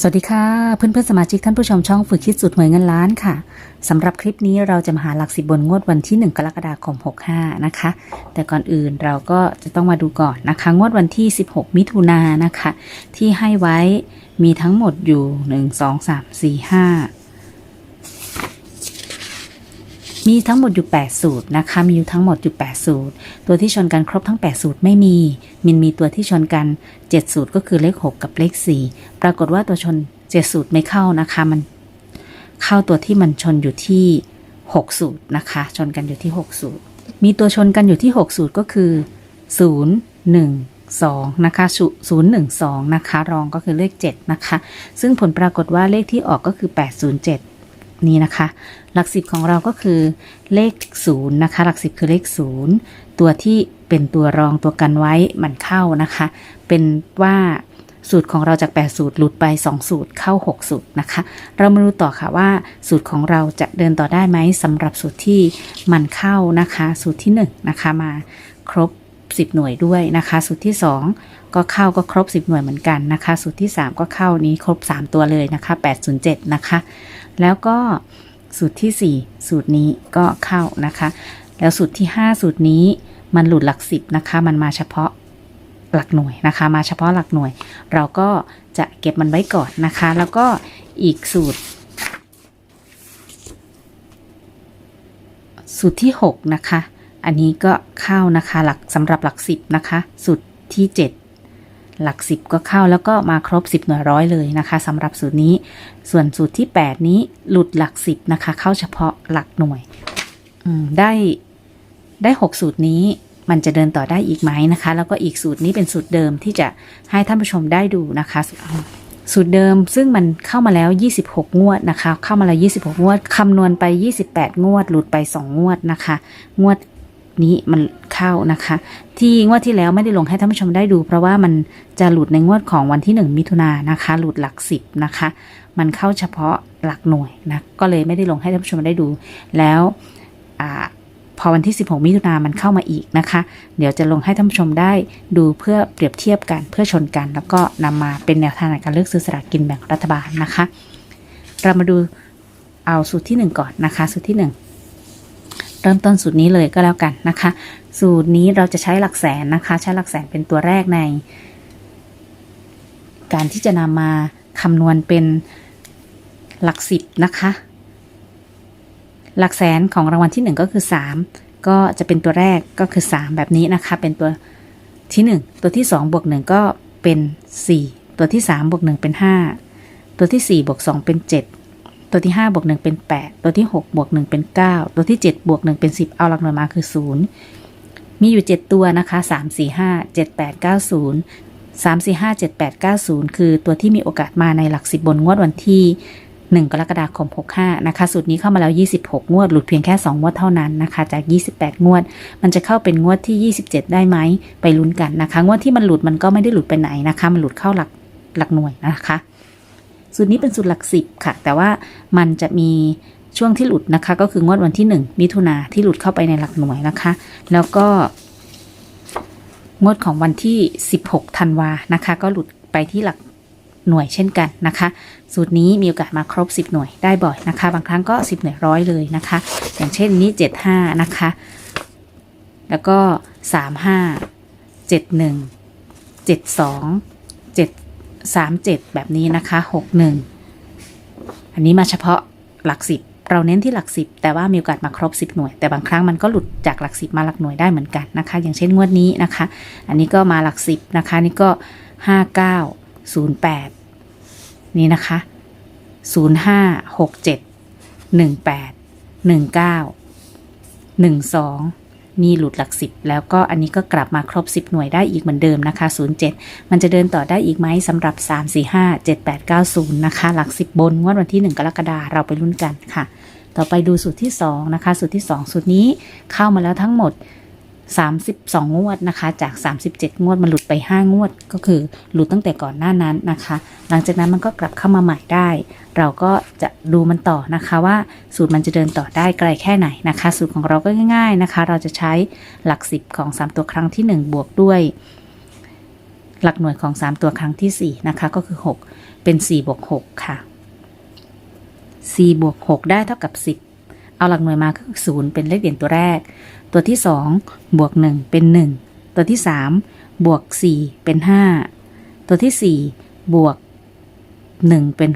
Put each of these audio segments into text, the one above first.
สวัสดีค่ะ เพื่อนเพื่อนๆสมาชิกท่านผู้ชมช่องฝึกคิดสูตรหวยเงินล้านค่ะสำหรับคลิปนี้เราจะมาหาหลักสิบบนงวดวันที่ 1 กรกฎาคม 65 นะคะ แต่ก่อนอื่นเราก็จะต้องมาดูก่อนนะคะ งวดวันที่ 16 มิถุนายนนะคะ ที่ให้ไว้มีทั้งหมดอยู่ 1 2 3 4 5 มีทั้งหมดอยู่ 8 สูตรนะคะ มีอยู่ทั้งหมดอยู่ 8 สูตร ตัวที่ชนกันครบทั้ง 8 สูตรไม่มี มินมีตัวที่ชนกัน 7 สูตรก็คือเลข 6 กับเลข 4 ปรากฏว่าตัวชน 7 สูตรไม่เข้านะคะ มันเข้าตัวที่มันชนอยู่ที่ 6 สูตรนะคะ ชนกันอยู่ที่ 6 สูตร มีตัวชนกันอยู่ที่ 6 สูตรก็คือ 0 1 2นะคะ0 1 2 นะคะ รองก็คือเลข 7 นะคะ ซึ่งผลปรากฏว่าเลขที่ออกก็คือ 807 นี่นะคะ หลักสิบของเราก็คือเลขศูนย์นะคะ หลักสิบคือเลขศูนย์ตัวที่เป็นตัวรองตัวกันไว้มันเข้านะคะ เป็นว่าสูตรของเราจาก 8 สูตรหลุดไป 2 สูตรเข้า 6 สูตรนะคะ เรามาดูต่อค่ะว่าสูตรของเราจะเดินต่อได้ไหมสำหรับสูตรที่มันเข้านะคะ สูตรที่ 1 นะคะมาครบ 10 หน่วยด้วยนะคะ สูตรที่ 2 ก็เข้าก็ครบ 10 หน่วยเหมือนกันนะคะ สูตรที่ 3 ก็เข้านี้ครบ 3 ตัวเลยนะคะ 807 นะคะ แล้วก็สูตรที่ 4 สูตรนี้ก็เข้านะคะ แล้วสูตรที่ 5 สูตรนี้มันหลุดหลักสิบนะคะ มันมาเฉพาะหลักหน่วยนะคะ มาเฉพาะหลักหน่วย เราก็จะเก็บมันไว้ก่อนนะคะ แล้วก็อีกสูตร สูตรที่ 6 นะคะ อันนี้ก็เข้านะคะหลักสำหรับหลักสิบนะคะ สูตรที่ 7 หลักสิบก็เข้าแล้วก็มาครบ 10 หน่วยร้อยเลยนะคะสำหรับสูตรนี้ ส่วนสูตรที่ 8 นี้หลุดหลักสิบนะคะ เข้าเฉพาะหลักหน่วยได้ได้ 6 สูตรนี้มันจะเดินต่อได้อีกไหมนะคะ แล้วก็อีกสูตรนี้เป็นสูตรเดิมที่จะให้ท่านผู้ชมได้ดูนะคะ สูตรเดิมซึ่งมันเข้ามาแล้ว 26 งวดนะคะ เข้ามาแล้ว 26 งวดคำนวณไป 28 งวด หลุดไป 2 งวดนะคะ งวด นี้มันเข้านะคะ ที่งวดที่แล้วไม่ได้ลงให้ท่านผู้ชมได้ดู เพราะว่ามันจะหลุดในงวดของวันที่ 1 มิถุนายนนะคะ หลุดหลัก 10 นะคะ มันเข้าเฉพาะหลักหน่วยนะก็เลยไม่ได้ลงให้ท่านผู้ชมได้ดู แล้วอพอวันที่ 16 มิถุนายนมันเข้ามาอีกนะคะ เดี๋ยวจะลงให้ท่านผู้ชมได้ดูเพื่อเปรียบเทียบกันเพื่อชนกัน แล้วก็นำมาเป็นแนวทางในการเลือกซื้อสลากกินแบ่งรัฐบาลนะคะ เรามาดูเอาสูตรที่ 1 ก่อนนะคะ สูตรที่ 1 เริ่มต้นสูตรนี้เลยก็แล้วกันนะคะ สูตรนี้เราจะใช้หลักแสนนะคะ ใช้หลักแสนเป็นตัวแรกใน การที่จะนำมาคำนวณเป็นหลักสิบนะคะ หลักแสนของรางวัลที่ 1 ก็คือ 3 ก็จะเป็นตัวแรกก็คือ 3 แบบนี้นะคะ เป็นตัวที่ 1 ตัวที่2บวก1ก็เป็น 4 ตัวที่3บวก1เป็น 5 ตัวที่4บวก2เป็น 7 ตัวที่ 5 บวก 1 เป็น 8 ตัวที่ 6 บวก 1 เป็น 9 ตัวที่ 7 บวก 1 เป็น 10 เอาหลักหน่วยมาคือ 0 มีอยู่ 7 ตัวนะคะ 3 4 5 7 8 9 0 3 4 5 7 8 9 0 คือตัวที่มีโอกาสมาในหลักสิบบนงวดวันที่ 1 กรกฎาคม 65 นะคะ สูตรนี้เข้ามาแล้ว 26 งวด หลุดเพียงแค่ 2 งวดเท่านั้นนะคะ จาก 28 งวด มันจะเข้าเป็นงวดที่ 27 ได้ไหม ไปลุ้นกันนะคะ งวดที่มันหลุดมันก็ไม่ได้หลุดไปไหนนะคะ มันหลุดเข้าหลักหลักหน่วยนะคะ สูตรนี้เป็นสูตรหลักสิบค่ะ แต่ว่ามันจะมีช่วงที่หลุดนะคะ ก็คืองวดวันที่ 1 มิถุนาที่หลุดเข้าไปในหลักหน่วยนะคะ แล้วก็ งวดของวันที่ 16ธันวานะคะ ก็หลุดไปที่หลักหน่วยเช่นกันนะคะ สูตรนี้มีโอกาสมาครบ 10 หน่วยได้บ่อยนะคะ บางครั้งก็ 10 หน่วยร้อยเลยนะคะ อย่างเช่นนี้ 75 นะคะ แล้วก็ 35 71 72 7 37 แบบนี้นะคะ 61 อันนี้มาเฉพาะหลัก10เราเน้นที่หลัก10แต่ว่ามีโอกาสมาครบ 10 หน่วย แต่บางครั้งมันก็หลุดจากหลัก10มาหลักหน่วยได้เหมือนกันนะคะ อย่างเช่นงวดนี้นะคะ อันนี้ก็มาหลัก10นะคะ นี่ก็ 59 08 นี่นะคะ 05 67 18 19 12 มีหลุดหลักสิบแล้วก็อันนี้ก็กลับมาครบ 10 หน่วยได้อีกเหมือนเดิมนะคะ 07 มันจะเดินต่อได้อีกไหมสำหรับ 3 4 5 7 8 9 0 นะคะ หลัก 10 บนงวดวันที่ 1 กรกฎาเราไปลุ้นกันค่ะ ต่อไปดูสูตรที่ 2 นะคะ สูตรที่ 2 สูตรนี้เข้ามาแล้วทั้งหมด 32 งวดนะคะ จาก 37 งวด มันหลุดไป 5 งวด ก็คือหลุดตั้งแต่ก่อนหน้านั้นนะคะ หลังจากนั้นมันก็กลับเข้ามาใหม่ได้ เราก็จะดูมันต่อนะคะว่าสูตรมันจะเดินต่อได้ไกลแค่ไหนนะคะ สูตรของเราก็ง่ายๆนะคะ เราจะใช้หลัก 10 ของ 3 ตัวครั้งที่ 1 บวกด้วย หลักหน่วยของ 3 ตัวครั้งทีสี่4 นะคะ ก็คือ 6 เป็น4บวก6ค่ะ4บวก6ได้เท่ากับ 10 เอาหลักหน่วยมาก็คือ0เป็นเลขเด่นตัวแรก ตัวที่ 2 บวก 1 เป็น 1 ตัวที่ 3 บวก 4 เป็น 5 ตัวที่ 4 บวก 1 เป็น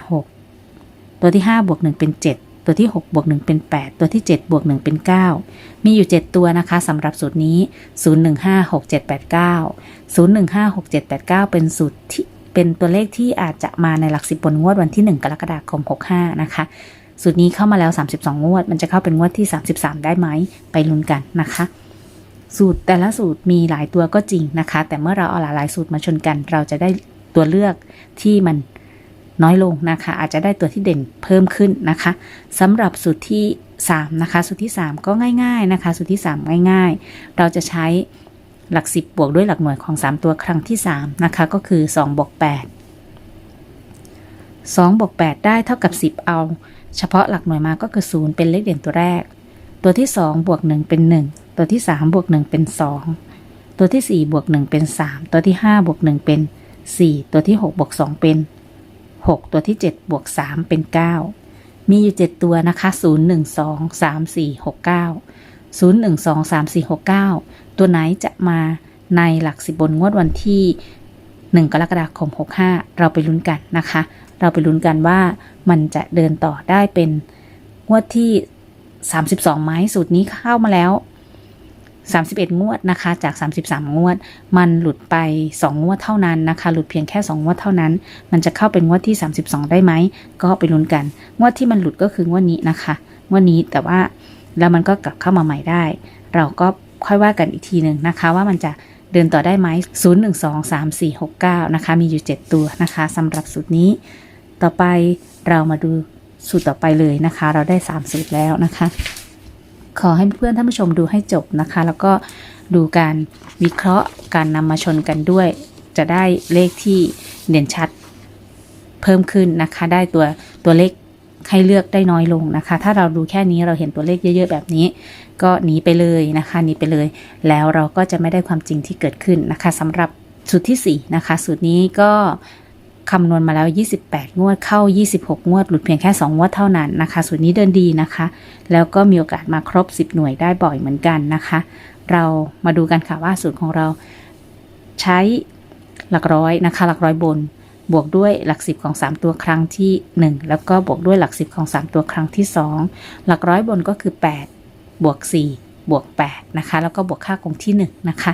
6 ตัวที่ 5 บวก 1 เป็น 7 ตัวที่ 6 บวก 1 เป็น 8 ตัวที่ 7 บวก 1 เป็น 9 มีอยู่ 7 ตัวนะคะสำหรับสูตรนี้ 0156789 0156789 เป็นสูตรที่เป็นตัวเลขที่อาจจะมาในหลักสิบบนงวดวันที่ 1 กรกฎาคม 65 นะคะ สูตรนี้เข้ามาแล้ว 32 งวด มันจะเข้าเป็นงวดที่ 33 ได้ไหมไปลุ้นกันนะคะ สูตรแต่ละสูตรมีหลายตัวก็จริงนะคะ แต่เมื่อเราเอาหลายๆสูตรมาชนกัน เราจะได้ตัวเลือกที่มันน้อยลงนะคะ อาจจะได้ตัวที่เด่นเพิ่มขึ้นนะคะสำหรับสูตรที่ 3 นะคะ สูตรที่ 3 ก็ง่าย ๆนะคะ สูตรที่ 3 ง่าย ๆ เราจะใช้หลัก 10 บวกด้วยหลักหน่วยของ 3 ตัวครั้งที่ 3 นะคะ ก็คือ2บวก8 2บวก8ได้เท่ากับ 10 เอา เฉพาะหลักหน่วยมาก็คือ 0 เป็นเลขเด่นตัวแรก ตัวที่ 2 บวก 1 เป็น 1 ตัวที่ 3 บวก 1 เป็น 2 ตัวที่ 4 บวก 1 เป็น 3 ตัวที่ 5 บวก 1 เป็น 4 ตัวที่ 6 บวก 2 เป็น 6 ตัวที่ 7 บวก 3 เป็น 9 มีอยู่ 7 ตัวนะคะ 0 1 2 3 4 6 9 0 1 2 3 4 6 9 ตัวไหนจะมาในหลักสิบบนงวดวันที่ 1 กรกฎาคม 65 เราไปลุ้นกันนะคะ เราไปลุ้นกันว่ามันจะเดินต่อได้เป็นงวดที่ 32ไม้สูตรนี้เข้ามาแล้ว 31 งวดนะคะ จาก 33 งวด มันหลุดไป 2 งวดเท่านั้นนะคะ หลุดเพียงแค่ 2 งวดเท่านั้น มันจะเข้าเป็นงวดที่ 32 ได้ไหม ก็ไปลุ้นกัน งวดที่มันหลุดก็คืองวดนี้นะคะ งวดนี้แต่ว่าแล้วมันก็กลับเข้ามาใหม่ได้ เราก็ค่อยว่ากันอีกทีหนึ่งนะคะ ว่ามันจะเดินต่อได้ไหม0 1 2 3 4 6 9 นะคะ มีอยู่ 7 ตัวนะคะสำหรับสูตรนี้ ต่อไปเรามาดูสูตรต่อไปเลยนะคะ เราได้ 3 สูตรแล้วนะคะ ขอให้เพื่อนท่านผู้ชมดูให้จบนะคะ แล้วก็ดูการวิเคราะห์การนำมาชนกันด้วย จะได้เลขที่เด่นชัดเพิ่มขึ้นนะคะ ได้ตัวตัวเลขให้เลือกได้น้อยลงนะคะ ถ้าเราดูแค่นี้เราเห็นตัวเลขเยอะ ๆ แบบนี้ ก็หนีไปเลยนะคะหนีไปเลย แล้วเราก็จะไม่ได้ความจริงที่เกิดขึ้นนะคะสำหรับสูตรที่4นะคะสูตรนี้ก็ คำนวณมาแล้ว 28 งวดเข้า 26 งวด หลุดเพียงแค่ 2 งวดเท่านั้นนะคะ สูตรนี้เดินดีนะคะ แล้วก็มีโอกาสมาครบ 10 หน่วยได้บ่อยเหมือนกันนะคะ เรามาดูกันค่ะว่าสูตรของเราใช้หลักร้อยนะคะ หลักร้อยบน บวกด้วยหลักสิบของ 3 ตัวครั้งที่ 1 แล้วก็บวกด้วยหลักสิบของ 3 ตัวครั้งที่ 2 หลักร้อยบนก็คือ 8 บวก 4 บวก 8 นะคะ แล้วก็บวกค่าคงที่ 1 นะคะ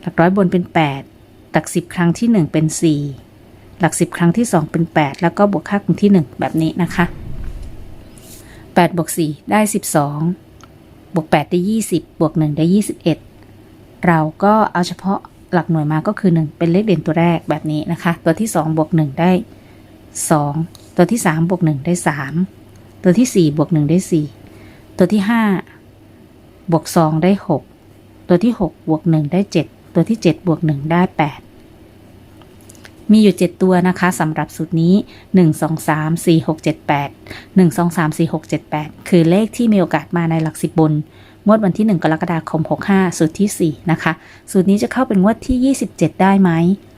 หลักร้อยบนเป็น 8 หลักสิบครั้งที่ 1 เป็น 4 หลักสิบครั้งที่ 2 เป็น 8 แล้วก็บวกค่าคงที่ 1 แบบนี้นะคะ8บวก4ได้ 12 บวก 8 ได้ 20 บวก 1 ได้ 21 เราก็เอาเฉพาะหลักหน่วยมาก็คือ 1 เป็นเลขเด่นตัวแรกแบบนี้นะคะ ตัวที่ 2 บวก 1 ได้ 2 ตัวที่ 3 บวก 1 ได้ 3 ตัวที่ 4 บวก 1 ได้ 4 ตัวที่ 5 บวก 2 ได้ 6 ตัวที่ 6 บวก 1 ได้ 7 ตัวที่7บวก1ได้ 8 มีอยู่ 7 ตัวนะคะสำหรับสูตรนี้ 1 2 3 4 6 7 8 1 2 3 4 6 7 8 คือเลขที่มีโอกาสมาในหลักสิบบน งวดวันที่ 1 กรกฎาคม 65 สูตรที่ 4 นะคะ สูตรนี้จะเข้าเป็นงวดที่ 27 ได้ไหม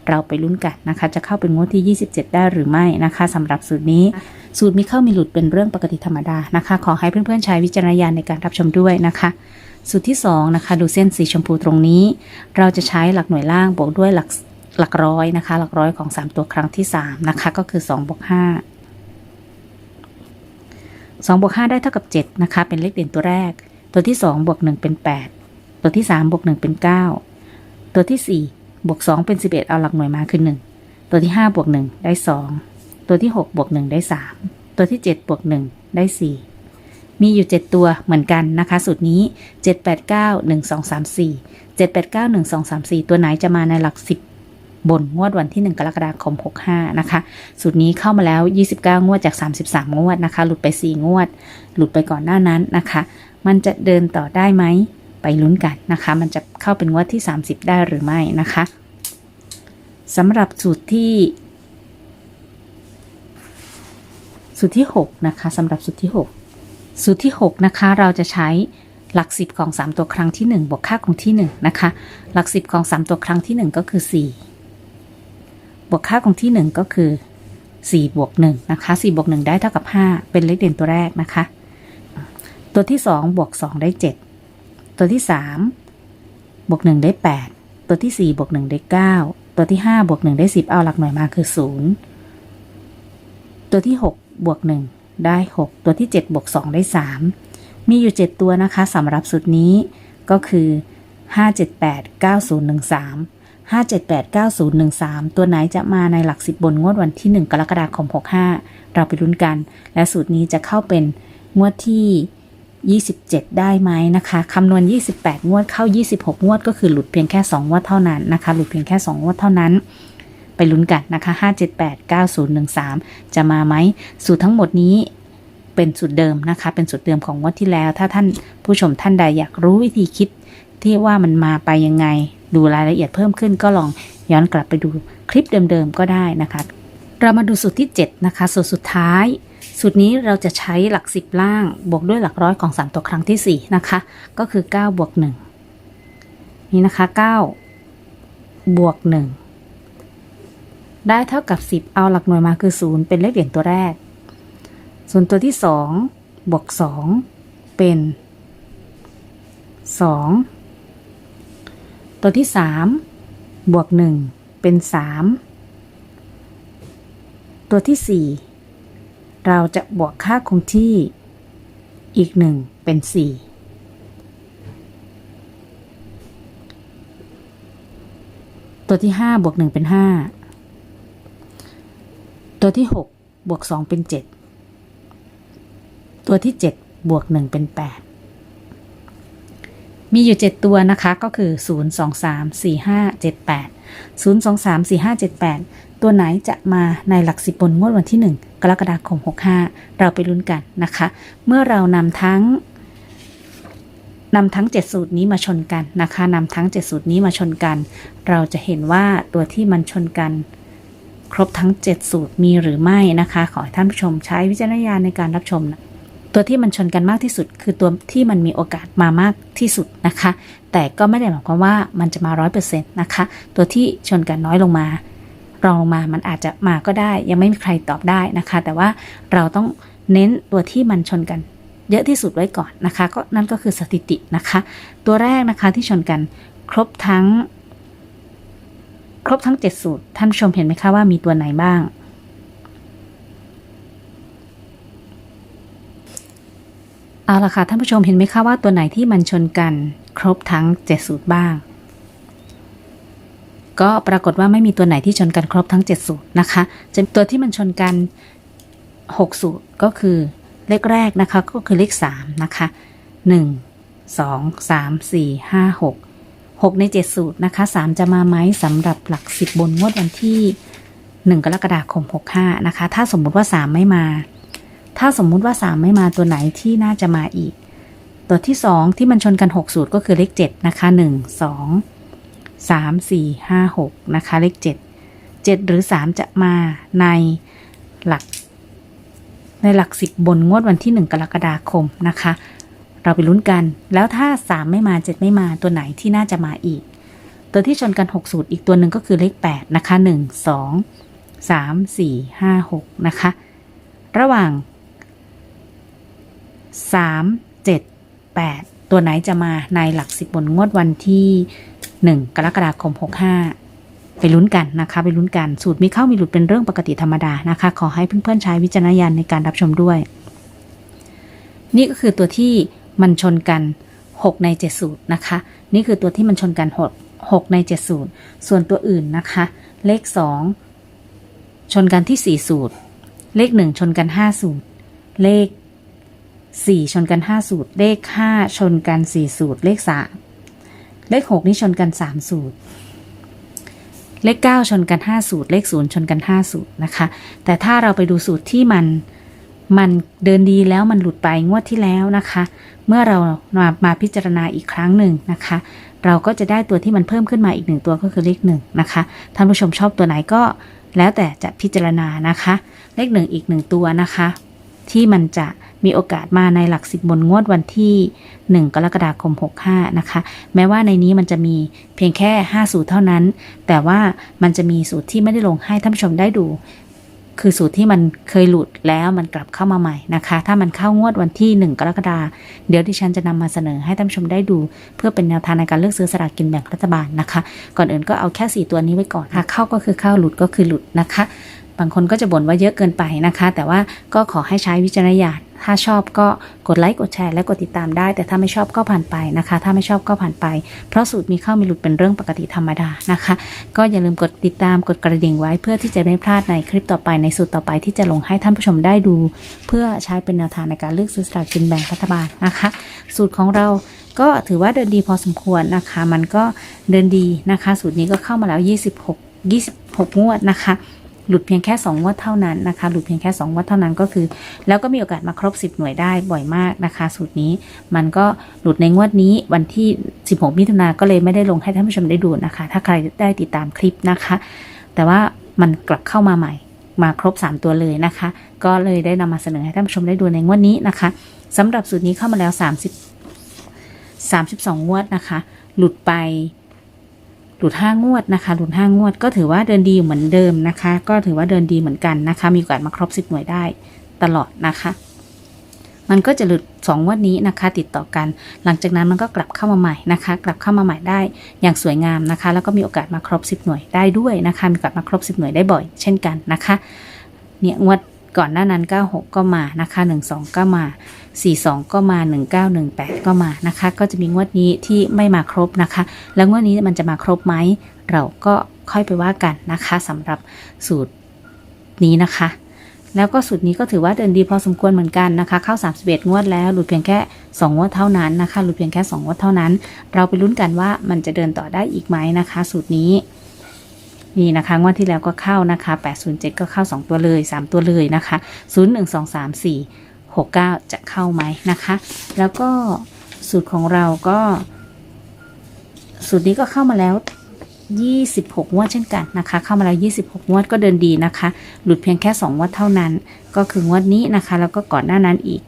เราไปลุ้นกันนะคะ จะเข้าเป็นงวดที่ 27 ได้หรือไม่นะคะสำหรับสูตรนี้ สูตรมีเข้ามีหลุดเป็นเรื่องปกติธรรมดานะคะ ขอให้เพื่อนๆใช้วิจารณญาณในการรับชมด้วยนะคะ สูตรที่2นะคะดูเส้นสีชมพูตรงนี้ เราจะใช้หลักหน่วยล่างบวกด้วยหลักหลักร้อยนะคะ หลักร้อยของ 3 ตัวครั้งที่ 3 นะคะ ก็คือ2บวก5 2บวก5ได้เท่ากับ 7 นะคะ เป็นเลขเด่นตัวแรก ตัวที่ 2 บวก 1 เป็น 8 ตัวที่ 3 บวก 1 เป็น 9 ตัวที่ 4 บวก 2 เป็น 11 เอาหลักหน่วยมาคือ 1 ตัวที่ 5 บวก 1 ได้ 2 ตัวที่ 6 บวก 1 ได้ 3 ตัวที่ 7 บวก 1 ได้ 4 มีอยู่ 7 ตัวเหมือนกันนะคะ สูตรนี้ 7 8 9 1 2 3 4 7 8 9 1 2 3 4 ตัวไหนจะมาในหลัก 10 บนงวดวันที่ 1 กรกฎาคม 65 นะคะ สูตรนี้เข้ามาแล้ว 29 งวดจาก 33 งวดนะคะ หลุดไป 4 งวด หลุดไปก่อนหน้านั้นนะคะ มันจะเดินต่อได้ไหมไปลุ้นกันนะคะ มันจะเข้าเป็นงวดที่ 30 ได้หรือไม่นะคะสำหรับสูตรที่สูตรที่ 6 นะคะสำหรับสูตรที่ 6 สูตรที่ 6 นะคะ เราจะใช้หลักสิบของ 3 ตัวครั้งที่ 1 บวกค่าคงที่ 1 นะคะ หลักสิบของ 3 ตัวครั้งที่ 1 ก็คือ 4 บวกค่าคงที่ 1 ก็คือ 4 บวก 1 นะคะ4บวก 1 ได้เท่ากับ 5 เป็นเลขเด่นตัวแรกนะคะ ตัวที่ 2 บวก 2 ได้ 7 ตัวที่ 3 บวก 1 ได้ 8 ตัวที่ 4 บวก 1 ได้ 9 ตัวที่ 5 บวก 1 ได้ 10 เอาหลักหน่วยมาคือ 0 ตัวที่ 6 บวก 1 ได้ 6 ตัวที่7บวก2ได้ 3 มีอยู่ 7 ตัวนะคะสำหรับสูตรนี้ก็คือ 578 9013 578 9013 ตัวไหนจะมาในหลัก10บนงวดวันที่ 1 กรกฎาคม 65 เราไปลุ้นกัน และสูตรนี้จะเข้าเป็นงวดที่ 27 ได้ไหมนะคะคำนวณ 28 งวดเข้า 26 งวดก็คือหลุดเพียงแค่ 2 งวดเท่านั้นนะคะ หลุดเพียงแค่ 2 งวดเท่านั้น ไปลุ้นกันนะคะ 578 9013 จะมาไหม สูตรทั้งหมดนี้เป็นสูตรเดิมนะคะ เป็นสูตรเดิมของงวดที่แล้ว ถ้าท่านผู้ชมท่านใดอยากรู้วิธีคิดที่ว่ามันมาไปยังไง ดูรายละเอียดเพิ่มขึ้นก็ลองย้อนกลับไปดูคลิปเดิมๆก็ได้นะคะ เรามาดูสูตรที่ 7 นะคะ สูตรสุดท้ายสูตรนี้เราจะใช้หลัก 10 ล่าง บวกด้วยหลักร้อยของ 3 ตัวครั้งที่ 4 นะคะ ก็คือ 9 บวก 1 นี่นะคะ 9 บวก 1 ได้เท่ากับ 10 เอาหลักหน่วยมาคือ 0 เป็นเลขเด่นตัวแรก ส่วนตัวที่ 2 บวก 2 เป็น 2 ตัวที่ 3 บวก 1 เป็น 3 ตัวที่ 4 เราจะบวกค่าคงที่อีก 1 เป็น4ตัวที่ 5 บวก 1 เป็น 5 ตัวที่ 6 บวก 2 เป็น 7 ตัวที่ 7 บวก 1 เป็น 8 มีอยู่ 7 ตัวนะคะ ก็คือ 0 2 3 4 5 7 8 0 2 3 4 5 7 8 ตัวไหนจะมาในหลักสิบบนงวดวันที่ 1 กรกฎาคม 65 เราไปลุ้นกันนะคะ เมื่อเรานำทั้งนำทั้ง 7 สูตรนี้มาชนกันนะคะนำทั้ง 7 สูตรนี้มาชนกัน เราจะเห็นว่าตัวที่มันชนกัน ครบทั้ง 7 สูตรมีหรือไม่นะคะ ขอให้ท่านผู้ชมใช้วิจารณญาณในการรับชมนะตัวที่มันชนกันมากที่สุด คือตัวที่มันมีโอกาสมามากที่สุดนะคะ แต่ก็ไม่ได้หมายความว่ามันจะมาร้อยเปอร์เซ็นต์นะคะ ตัวที่ชนกันน้อยลงมารองลงมามันอาจจะมาก็ได้ ยังไม่มีใครตอบได้นะคะ แต่ว่าเราต้องเน้นตัวที่มันชนกัน เยอะที่สุดไว้ก่อนนะคะ ก็นั่นก็คือสถิตินะคะ ตัวแรกนะคะที่ชนกันครบทั้ง ครบทั้ง 7 สูตร ท่านชมเห็นไหมคะว่ามีตัวไหนบ้าง เอาละค่ะท่านผู้ชมเห็นไหมคะว่าตัวไหนที่มันชนกัน ครบทั้ง 7 สูตรบ้าง ก็ปรากฏว่าไม่มีตัวไหนที่ชนกันครบทั้ง 7 สูตรนะคะจะตัวที่มันชนกัน 6 สูตรก็คือเลขแรกนะคะก็คือเลข3นะคะ 1 2 3 4 5 6 6 ใน 7 สูตรนะคะ 3 จะมาไหมสำหรับหลัก 10 บนงวดวันที่ 1 กรกฎาคม 65 นะคะ ถ้าสมมุติว่า 3 ไม่มา ถ้าสมมุติว่า 3 ไม่มาตัวไหนที่น่าจะมาอีก ตัวที่ 2 ที่มันชนกัน 6 สูตรก็คือเลข 7 นะคะ 1 2 3 4 5 6 นะคะ เลข 7 7 หรือ 3 จะมาในหลัก ในหลัก 10 บนงวดวันที่ 1 กรกฎาคมนะคะ เราไปลุ้นกัน แล้วถ้า 3 ไม่มา 7 ไม่มาตัวไหนที่น่าจะมาอีก ตัวที่ชนกัน 6 สูตรอีกตัวหนึ่งก็คือเลข 8 นะคะ 1 2 3 4 5 6 นะคะ ระหว่าง 3 7 8 ตัวไหนจะมาในหลัก 10 บนงวดวันที่ 1 กรกฎาคม 65ไปลุ้นกันนะคะ ไปลุ้นกัน สูตรมีเข้ามีหลุดเป็นเรื่องปกติธรรมดานะคะ ขอให้เพื่อนๆใช้วิจารณญาณในการรับชมด้วย นี่ก็คือตัวที่ มันชนกัน 6 ใน7สูตรนะคะ นี่คือตัวที่มันชนกัน 6 6ใน7สูตร ส่วนตัวอื่นนะคะ เลข 2 ชนกันที่ 4 สูตร เลข 1 ชนกัน 5 สูตร เลข 4 ชนกัน 5 สูตร เลข 5 ชนกัน 4 สูตร เลข 3 เลข 6 นี่ชนกัน 3 สูตร เลข 9 ชนกัน 5 สูตร เลข 0 ชนกัน 5 สูตรนะคะ แต่ถ้าเราไปดูสูตรที่มัน มันเดินดีแล้วมันหลุดไปงวดที่แล้วนะคะ เมื่อเรามามาพิจารณาอีกครั้งหนึ่งนะคะ เราก็จะได้ตัวที่มันเพิ่มขึ้นมาอีกหนึ่งตัวก็คือเลขหนึ่งนะคะท่านผู้ชมชอบตัวไหนก็แล้วแต่จะพิจารณานะคะ เลขหนึ่งอีกหนึ่งตัวนะคะ ที่มันจะมีโอกาสมาในหลักสิบบนงวดวันที่ 1 กรกฎาคม 65 นะคะ แม้ว่าในนี้มันจะมีเพียงแค่ 5 สูตรเท่านั้น แต่ว่ามันจะมีสูตรที่ไม่ได้ลงให้ท่านผู้ชมได้ดู คือสูตรที่มันเคยหลุดแล้วมันกลับเข้ามาใหม่นะคะ ถ้ามันเข้างวดวันที่ 1 กรกฎาเดี๋ยวดิฉันจะนำมาเสนอให้ท่านชมได้ดู เพื่อเป็นแนวทางในการเลือกซื้อสลากกินแบ่งรัฐบาลนะคะ ก่อนอื่นก็เอาแค่ 4 ตัวนี้ไว้ก่อนค่ะเข้าก็คือเข้าหลุดก็คือหลุดนะคะ บางคนก็จะบ่นว่าเยอะเกินไปนะคะ แต่ว่าก็ขอให้ใช้วิจารณญาณถ้าชอบก็กดไลค์กดแชร์และกดติดตามได้ แต่ถ้าไม่ชอบก็ผ่านไปนะคะ ถ้าไม่ชอบก็ผ่านไป เพราะสูตรมีเข้ามีหลุดเป็นเรื่องปกติธรรมดานะคะ ก็อย่าลืมกดติดตามกดกระดิ่งไว้เพื่อที่จะไม่พลาดในคลิปต่อไปในสูตรต่อไปที่จะลงให้ท่านผู้ชมได้ดู เพื่อใช้เป็นแนวทางในการเลือกซื้อสลากกินแบ่งรัฐบาลนะคะ สูตรของเราก็ถือว่าเดินดีพอสมควรนะคะ มันก็เดินดีนะคะ สูตรนี้ก็เข้ามาแล้ว 26 26 งวดนะคะ หลุดเพียงแค่2งวดเท่านั้นนะคะหลุดเพียงแค่2งวดเท่านั้นก็คือ แล้วก็มีโอกาสมาครบ 10 หน่วยได้บ่อยมากนะคะ สูตรนี้มันก็หลุดในงวดนี้วันที่ 16 มิถุนาก็เลยไม่ได้ลงให้ท่านผู้ชมได้ดูนะคะ ถ้าใครได้ติดตามคลิปนะคะ แต่ว่ามันกลับเข้ามาใหม่มาครบ 3 ตัวเลยนะคะ ก็เลยได้นำมาเสนอให้ท่านผู้ชมได้ดูในงวดนี้นะคะสำหรับสูตรนี้เข้ามาแล้ว 30 32 งวดนะคะ หลุดไป หลุดห้างวดนะคะ หลุดห้างวดก็ถือว่าเดินดีอยู่เหมือนเดิมนะคะ ก็ถือว่าเดินดีเหมือนกันนะคะ มีโอกาสมาครบ10หน่วยได้ตลอดนะคะ มันก็จะหลุด2งวดนี้นะคะ ติดต่อกัน หลังจากนั้นมันก็กลับเข้ามาใหม่นะคะ กลับเข้ามาใหม่ได้อย่างสวยงามนะคะ แล้วก็มีโอกาสมาครบ 10 หน่วยได้ด้วยนะคะ มีโอกาสมาครบ 10 หน่วยได้บ่อย เช่นกันนะคะ เนี่ยงวด ก่อนหน้านั้น 96 ก็มานะคะ 12 ก็มา 42 ก็มา 1918 ก็มานะคะ ก็จะมีงวดนี้ที่ไม่มาครบนะคะ แล้วงวดนี้มันจะมาครบไหม เราก็ค่อยไปว่ากันนะคะสำหรับสูตรนี้นะคะ แล้วก็สูตรนี้ก็ถือว่าเดินดีพอสมควรเหมือนกันนะคะ เข้า 31 งวดแล้วหลุดเพียงแค่ 2 งวดเท่านั้นนะคะหลุดเพียงแค่ 2 งวดเท่านั้น เราไปลุ้นกันว่ามันจะเดินต่อได้อีกไหมนะคะ สูตรนี้ นี่นะคะงวดที่แล้วก็เข้านะคะ807 ก็เข้า 2 ตัวเลย 3 ตัวเลยนะคะ 0 1 2 3 4 6 9 จะเข้าไหมนะคะ แล้วก็สูตรของเราก็ สูตรนี้ก็เข้ามาแล้ว 26 งวดเช่นกันนะคะ เข้ามาแล้ว 26 งวดก็เดินดีนะคะ หลุดเพียงแค่ 2 งวดเท่านั้น ก็คืองวดนี้นะคะ แล้วก็ก่อนหน้านั้นอีก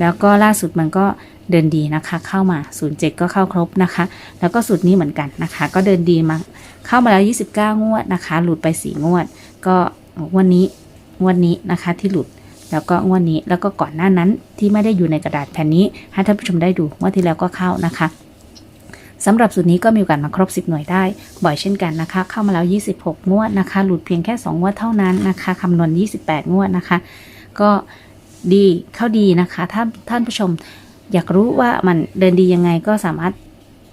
แล้วก็ล่าสุดมันก็เดินดีนะคะ เข้ามา 07 ก็เข้าครบนะคะ แล้วก็สูตรนี้เหมือนกันนะคะ ก็เดินดีมา เข้ามาแล้ว 29 งวดนะคะ หลุดไป 4 งวด ก็งวันนี้งวดนี้นะคะที่หลุดแล้วก็งวดนี้แล้วก็ก่อนหน้านั้นที่ไม่ได้อยู่ในกระดาษแผ่นนี้ให้ท่านผู้ชมได้ดูงวดที่แล้วก็เข้านะคะสำหรับสูตรนี้ก็มีโอกาสมาครบ 10 หน่วยได้ บ่อยเช่นกันนะคะ เข้ามาแล้ว 26 งวดนะคะ หลุดเพียงแค่ 2 งวดเท่านั้นนะคะคำนวณ 28 งวดนะคะ ก็ดีเข้าดีนะคะถ้าท่านผู้ชมอยากรู้ว่ามันเดินดียังไงก็สามารถ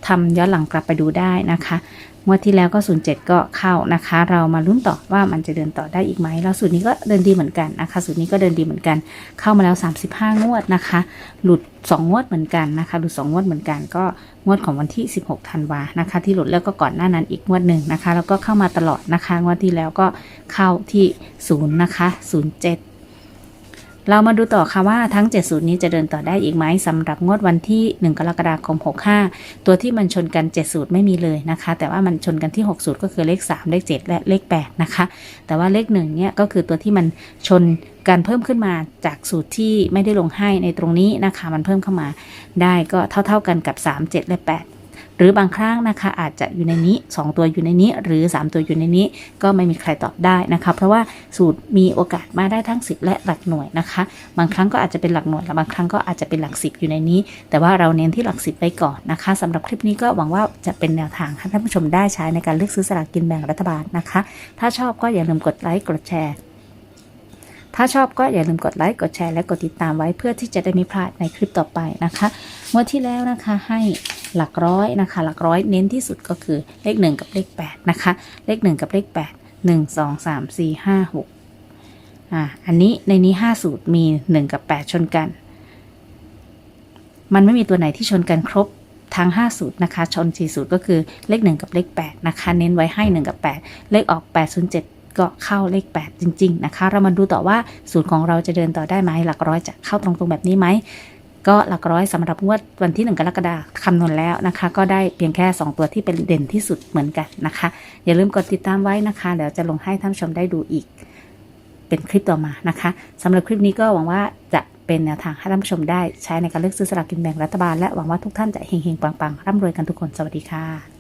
ทำย้อนหลังกลับไปดูได้นะคะ งวดที่แล้วก็07ก็เข้านะคะ เรามาลุ้นต่อว่ามันจะเดินต่อได้อีกไหมแล้วสูตรนี้ก็เดินดีเหมือนกันนะคะสูตรนี้ก็เดินดีเหมือนกัน เข้ามาแล้ว 35 งวดนะคะ หลุด 2 งวดเหมือนกันนะคะหลุด 2 งวดเหมือนกันก็งวดของวันที่ 16ธันวานะคะ ที่หลุดแล้วก็ก่อนหน้านั้นอีกงวดหนึ่งนะคะ แล้วก็เข้ามาตลอดนะคะ งวดที่แล้วก็เข้าที่0นะคะ07 เรามาดูต่อค่ะว่าทั้ง 7 สูตรนี้จะเดินต่อได้อีกไหมสำหรับงวดวันที่ 1 กรกฎาคม 65 ตัวที่มันชนกัน 7 สูตรไม่มีเลยนะคะ แต่ว่ามันชนกันที่ 6 สูตรก็คือเลข 3 เลข 7 และเลข 8 นะคะ แต่ว่าเลข1เนี่ยก็คือตัวที่มันชนกันเพิ่มขึ้นมาจากสูตรที่ไม่ได้ลงให้ในตรงนี้นะคะ มันเพิ่มเข้ามาได้ก็เท่า ๆกันกับ 3 7 และ 8 หรือบางครั้งนะคะอาจจะอยู่ในนี้ 2 ตัวอยู่ในนี้ หรือ 3 ตัวอยู่ในนี้ ก็ไม่มีใครตอบได้นะคะเพราะว่าสูตรมีโอกาสมาได้ทั้ง 10 และหลักหน่วยนะคะ บางครั้งก็อาจจะเป็นหลักหน่วยและบางครั้งก็อาจจะเป็นหลักสิบอยู่ในนี้ แต่ว่าเราเน้นที่หลักสิบไปก่อนนะคะสำหรับคลิปนี้ก็หวังว่าจะเป็นแนวทางให้ท่านผู้ชมได้ใช้ในการเลือกซื้อสลากกินแบ่งรัฐบาลนะคะ ถ้าชอบก็อย่าลืมกดไลค์กดแชร์ ถ้าชอบก็อย่าลืมกดไลค์ กดแชร์ และกดติดตามไว้เพื่อที่จะได้ไม่พลาดในคลิปต่อไปนะคะงวดที่แล้วนะคะให้หลักร้อยนะคะ หลักร้อยเน้นที่สุดก็คือเลข 1 กับเลข 8 นะคะ เลข 1 กับเลข 8 1 2 3 4 5 6อ่าอันนี้ในนี้ 5 สูตรมี 1 กับ 8 ชนกัน มันไม่มีตัวไหนที่ชนกันครบทั้ง 5 สูตรนะคะ ชน4สูตรก็คือเลข 1 กับเลข 8 นะคะ เน้นไว้ให้ 1 กับ 8 เลขออก 807 ก็เข้าเลข 8 จริง ๆ นะคะ เรามาดูต่อว่าสูตรของเราจะเดินต่อได้ไหมหลักร้อยจะเข้าตรงๆแบบนี้ไหมก็หลักร้อยสำหรับงวดวันที่ 1 กรกฎาคมคำนวณแล้วนะคะ ก็ได้เพียงแค่ 2 ตัวที่เป็นเด่นที่สุดเหมือนกันนะคะ อย่าลืมกดติดตามไว้นะคะเดี๋ยวจะลงให้ท่านชมได้ดูอีก เป็นคลิปต่อมานะคะสำหรับคลิปนี้ก็หวังว่าจะเป็นแนวทางให้ท่านผู้ชมได้ใช้ในการเลือกซื้อสลากกินแบ่งรัฐบาลและหวังว่าทุกท่านจะเฮงๆปังๆร่ำรวยกันทุกคนสวัสดีค่ะ